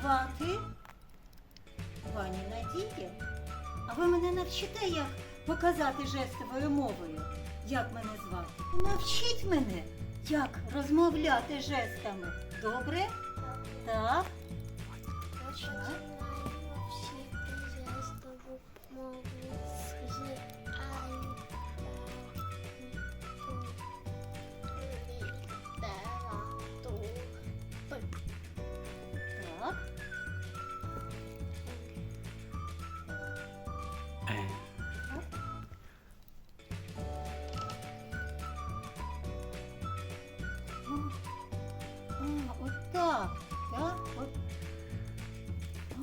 звати пані Надія. А ви мене навчите, як показати жестовою мовою? Як мене звати? Навчіть мене, як розмовляти жестами. Добре? Так.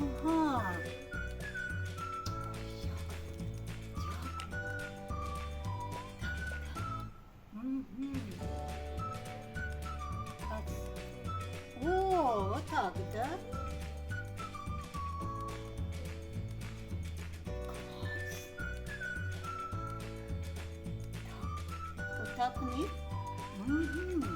아하. 음, 음. 오, 좋다, 그죠? 닭분이? 음.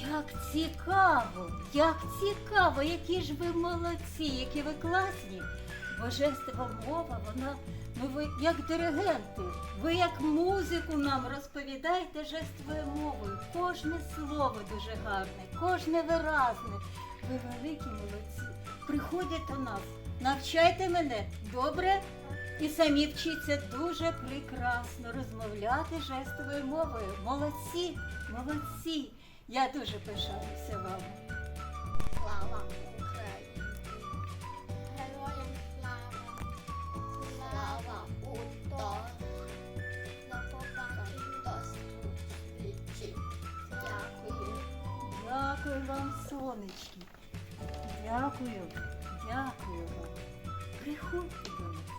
Як цікаво, як цікаво, які ж ви молодці, які ви класні. Бо жестова мова, вона, ну ви як диригенти, ви як музику нам розповідаєте жестовою мовою. Кожне слово дуже гарне, кожне виразне. Ви великі молодці. Приходять до нас, навчайте мене, добре? І самі вчіться дуже прекрасно розмовляти жестовою мовою. Молодці, молодці. Я дуже пишаюся вами. Слава Україні! Героям слава! Слава УТО! До побачення до зустрічі! Дякую! Дякую вам, сонечки. Дякую, дякую вам. Приходьте до